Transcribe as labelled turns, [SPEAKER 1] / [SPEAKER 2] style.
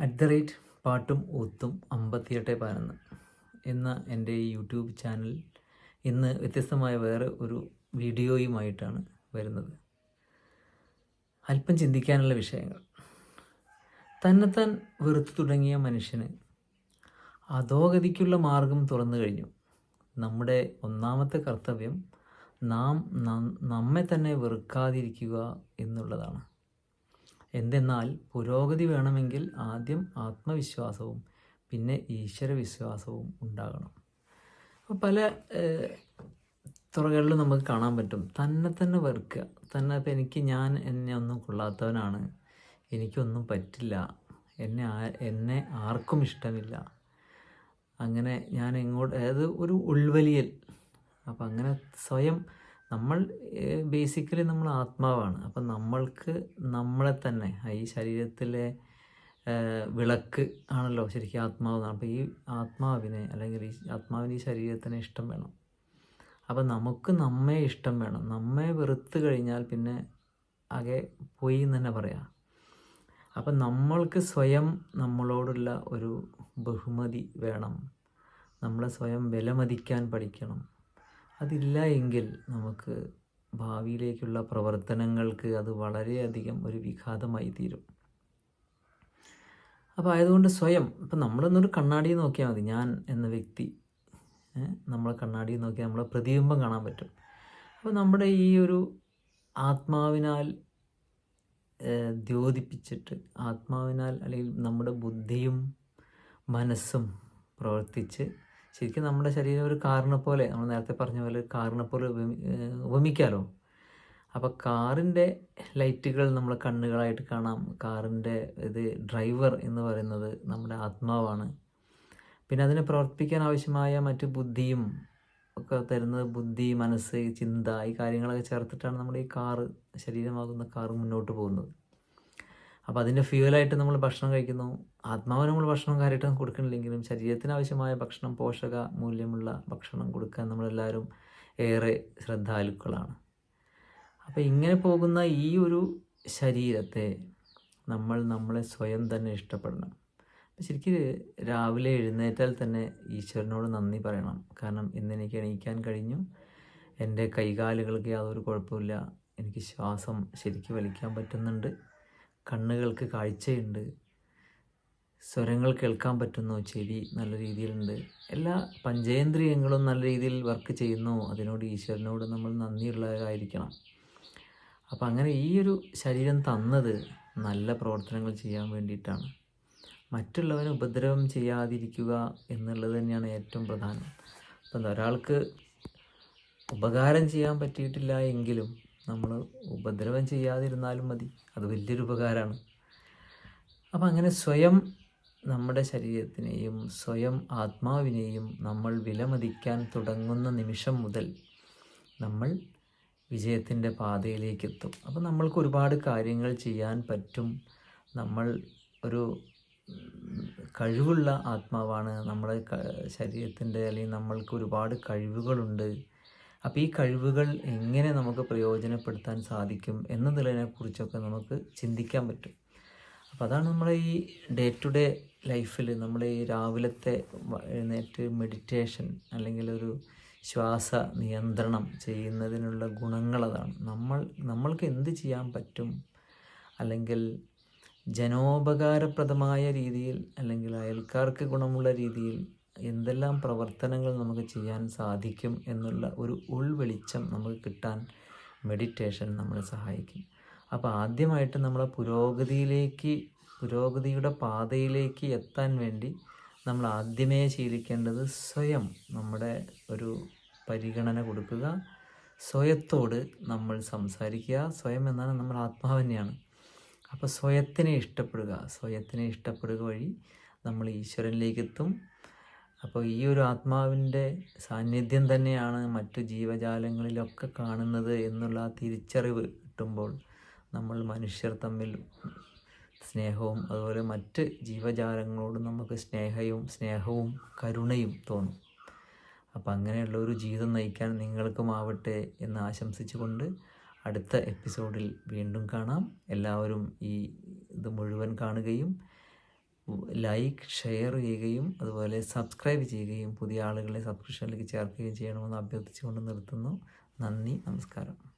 [SPEAKER 1] At the rate പാട്ടും ഓത്തും അമ്പത്തിയെട്ട് പതിനൊന്ന് എന്ന എന്റെ യൂട്യൂബ് ചാനൽ ഇന്ന് വ്യത്യസ്തമായ വേറെ ഒരു വീഡിയോയുമായിട്ടാണ് വരുന്നത്. അല്പം ചിന്തിക്കാനുള്ള വിഷയങ്ങൾ. തന്നെത്താൻ വെറുത്തു തുടങ്ങിയ മനുഷ്യന് അധോഗതിക്കുള്ള മാർഗം തുറന്നു കഴിഞ്ഞു. നമ്മുടെ ഒന്നാമത്തെ കർത്തവ്യം നാം നമ്മെ തന്നെ വെറുക്കാതിരിക്കുക എന്നുള്ളതാണ്. എന്തെന്നാൽ പുരോഗതി വേണമെങ്കിൽ ആദ്യം ആത്മവിശ്വാസവും പിന്നെ ഈശ്വരവിശ്വാസവും ഉണ്ടാകണം. പല തുറകളിൽ നമുക്ക് കാണാൻ പറ്റും. തന്നെ തന്നെ വെറുക്കുക. തന്നെ ഇപ്പം എനിക്ക് ഞാൻ എന്നെ ഒന്നും കൊള്ളാത്തവനാണ്. എനിക്കൊന്നും പറ്റില്ല. എന്നെ എന്നെ ആർക്കും ഇഷ്ടമില്ല. അങ്ങനെ ഞാൻ എങ്ങോട്ട് അതായത് ഒരു ഉൾവലിയൽ. അപ്പം അങ്ങനെ സ്വയം നമ്മൾ ബേസിക്കലി നമ്മൾ ആത്മാവാണ്. അപ്പം നമ്മൾക്ക് നമ്മളെ തന്നെ ഈ ശരീരത്തിലെ വിളക്ക് ആണല്ലോ ശരിക്കും ആത്മാവ്. അപ്പോൾ ഈ ആത്മാവിനെ അല്ലെങ്കിൽ ഈ ആത്മാവിന് ഈ ശരീരത്തിന് ഇഷ്ടം വേണം. അപ്പം നമുക്ക് നമ്മെ ഇഷ്ടം വേണം. നമ്മെ വെറുത്ത് കഴിഞ്ഞാൽ പിന്നെ ആകെ പോയി എന്ന് തന്നെ പറയാം. അപ്പം നമ്മൾക്ക് സ്വയം നമ്മളോടുള്ള ഒരു ബഹുമതി വേണം. നമ്മളെ സ്വയം വിലമതിക്കാൻ പഠിക്കണം. അതില്ല എങ്കിൽ നമുക്ക് ഭാവിയിലേക്കുള്ള പ്രവർത്തനങ്ങൾക്ക് അത് വളരെയധികം ഒരു വിഘാതമായി തീരും. അപ്പോൾ ആയതുകൊണ്ട് സ്വയം ഇപ്പം നമ്മളൊന്നൊരു കണ്ണാടി നോക്കിയാൽ മതി. ഞാൻ എന്ന വ്യക്തി നമ്മളെ കണ്ണാടി നോക്കിയാൽ നമ്മളെ പ്രതിബിംബം കാണാൻ പറ്റും. അപ്പോൾ നമ്മുടെ ഈ ഒരു ആത്മാവിനാൽ ദ്യോതിപ്പിച്ചിട്ട് ആത്മാവിനാൽ അല്ലെങ്കിൽ നമ്മുടെ ബുദ്ധിയും മനസ്സും പ്രവർത്തിച്ച് ശരിക്കും നമ്മുടെ ശരീരം ഒരു കാറിനെ പോലെ നമ്മൾ നേരത്തെ പറഞ്ഞ പോലെ കാറിനെ പോലെ ഉപമിക്കാലോ? അപ്പോൾ കാറിന്റെ ലൈറ്റുകൾ നമ്മൾ കണ്ണുകളായിട്ട് കാണാം. കാറിന്റെ ഇത് ഡ്രൈവർ എന്ന് പറയുന്നത് നമ്മുടെ ആത്മാവാണ്. പിന്നെ അതിനെ പ്രവർത്തിപ്പിക്കാൻ ആവശ്യമായ മറ്റു ബുദ്ധിയും ഒക്കെ തരുന്നത് ബുദ്ധി മനസ്സ് ചിന്ത ഈ കാര്യങ്ങളൊക്കെ ചേർത്തിട്ടാണ് നമ്മുടെ ഈ കാറ് ശരീരമാകുന്ന കാറ് മുന്നോട്ട് പോകുന്നത്. അപ്പോൾ അതിന്റെ ഫ്യൂലായിട്ട് നമ്മൾ ഭക്ഷണം കഴിക്കുന്നു. ആത്മാവിന് നമ്മൾ ഭക്ഷണം കാര്യമായിട്ട് കൊടുക്കുന്നില്ലെങ്കിലും ശരീരത്തിന് ആവശ്യമായ ഭക്ഷണം പോഷക മൂല്യമുള്ള ഭക്ഷണം കൊടുക്കാൻ നമ്മളെല്ലാവരും ഏറെ ശ്രദ്ധാലുക്കളാണ്. അപ്പോൾ ഇങ്ങനെ പോകുന്ന ഈ ഒരു ശരീരത്തെ നമ്മൾ നമ്മളെ സ്വയം തന്നെ ഇഷ്ടപ്പെടണം. ശരിക്കും രാവിലെ എഴുന്നേറ്റാൽ തന്നെ ഈശ്വരനോട് നന്ദി പറയണം. കാരണം ഇന്ന് എനിക്ക് എണീക്കാൻ കഴിഞ്ഞു. എന്റെ കൈകാലുകൾക്ക് യാതൊരു കുഴപ്പമില്ല എനിക്ക് ശ്വാസം ശരിക്കും വലിക്കാൻ പറ്റുന്നുണ്ട്. കണ്ണുകൾക്ക് കാഴ്ചയുണ്ട്. സ്വരങ്ങൾ കേൾക്കാൻ പറ്റുന്നു. ചെവി നല്ല രീതിയിലുണ്ട്. എല്ലാ പഞ്ചേന്ദ്രിയങ്ങളും നല്ല രീതിയിൽ വർക്ക് ചെയ്യുന്നു. അതിനോട് ഈശ്വരനോട് നമ്മൾ നന്ദിയുള്ളവരായിരിക്കണം. അപ്പം അങ്ങനെ ഈ ഒരു ശരീരം തന്നത് നല്ല പ്രവർത്തനങ്ങൾ ചെയ്യാൻ വേണ്ടിയിട്ടാണ്. മറ്റുള്ളവന് ഉപദ്രവം ചെയ്യാതിരിക്കുക എന്നുള്ളത് തന്നെയാണ് ഏറ്റവും പ്രധാനം. അപ്പം ഒരാൾക്ക് ഉപകാരം ചെയ്യാൻ പറ്റിയിട്ടില്ല എങ്കിലും നമ്മൾ ഉപദ്രവം ചെയ്യാതിരുന്നാലും മതി. അത് വലിയൊരു ഉപകാരമാണ് അപ്പം അങ്ങനെ സ്വയം നമ്മുടെ ശരീരത്തിനെയും സ്വയം ആത്മാവിനെയും നമ്മൾ വിലമതിക്കാൻ തുടങ്ങുന്ന നിമിഷം മുതൽ നമ്മൾ വിജയത്തിന്റെ പാതയിലേക്ക് എത്തും അപ്പം നമ്മൾക്ക് ഒരുപാട് കാര്യങ്ങൾ ചെയ്യാൻ പറ്റും. നമ്മൾ ഒരു കഴിവുള്ള ആത്മാവാണ്. നമ്മുടെ ശരീരത്തിന്റെ അല്ലെങ്കിൽ നമ്മൾക്ക് ഒരുപാട് കഴിവുകളുണ്ട്. അപ്പോൾ ഈ കഴിവുകൾ എങ്ങനെ നമുക്ക് പ്രയോജനപ്പെടുത്താൻ സാധിക്കും എന്നതിനെക്കുറിച്ചൊക്കെ നമുക്ക് ചിന്തിക്കാൻ പറ്റും. അപ്പോൾ അതാണ് നമ്മുടെ ഈ ഡേ ടു ഡേ ലൈഫിൽ നമ്മുടെ ഈ രാവിലത്തെ എഴുന്നേറ്റ് മെഡിറ്റേഷൻ അല്ലെങ്കിൽ ഒരു ശ്വാസ നിയന്ത്രണം ചെയ്യുന്നതിനുള്ള ഗുണങ്ങൾ അതാണ്. നമ്മൾ നമ്മൾക്ക് എന്ത് ചെയ്യാൻ പറ്റും? അല്ലെങ്കിൽ ജനോപകാരപ്രദമായ രീതിയിൽ അല്ലെങ്കിൽ അയൽക്കാർക്ക് ഗുണമുള്ള രീതിയിൽ എന്തെല്ലാം പ്രവർത്തനങ്ങൾ നമുക്ക് ചെയ്യാൻ സാധിക്കും എന്നുള്ള ഒരു ഉൾവെളിച്ചം നമുക്ക് കിട്ടാൻ മെഡിറ്റേഷൻ നമ്മളെ സഹായിക്കും. അപ്പോൾ ആദ്യമായിട്ട് നമ്മളെ പുരോഗതിയിലേക്ക് പുരോഗതിയുടെ പാതയിലേക്ക് എത്താൻ വേണ്ടി നമ്മൾ ആദ്യമേ ശീലിക്കേണ്ടത് സ്വയം നമ്മുടെ ഒരു പരിഗണന കൊടുക്കുക സ്വയത്തോട് നമ്മൾ സംസാരിക്കുക സ്വയം എന്നാണ് നമ്മൾ ആത്മാവ് തന്നെയാണ് അപ്പോൾ സ്വയത്തിനെ ഇഷ്ടപ്പെടുക സ്വയത്തിനെ ഇഷ്ടപ്പെടുക വഴി നമ്മൾ ഈശ്വരനിലേക്ക് എത്തും അപ്പോൾ ഈ ഒരു ആത്മാവിന്റെ സാന്നിധ്യം തന്നെയാണ് മറ്റു ജീവജാലങ്ങളിലൊക്കെ കാണുന്നത് എന്നുള്ള തിരിച്ചറിവ് കിട്ടുമ്പോൾ നമ്മൾ മനുഷ്യർ തമ്മിൽ സ്നേഹവും അതുപോലെ മറ്റ് ജീവജാലങ്ങളോടും നമുക്ക് സ്നേഹയും സ്നേഹവും കരുണയും തോന്നും. അപ്പം അങ്ങനെയുള്ള ഒരു ജീവിതം നയിക്കാൻ നിങ്ങൾക്കും ആവട്ടെ എന്ന് ആശംസിച്ചുകൊണ്ട് അടുത്ത എപ്പിസോഡിൽ വീണ്ടും കാണാം. എല്ലാവരും ഈ ഇത് മുഴുവൻ കാണുകയും ലൈക്ക് ഷെയർ ചെയ്യുകയും അതുപോലെ സബ്സ്ക്രൈബ് ചെയ്യുകയും പുതിയ ആളുകളെ സബ്സ്ക്രിപ്ഷനിലേക്ക് ചേർക്കുകയും ചെയ്യണമെന്ന് അഭ്യർത്ഥിച്ചുകൊണ്ട് നിർത്തുന്നു. നന്ദി നമസ്കാരം.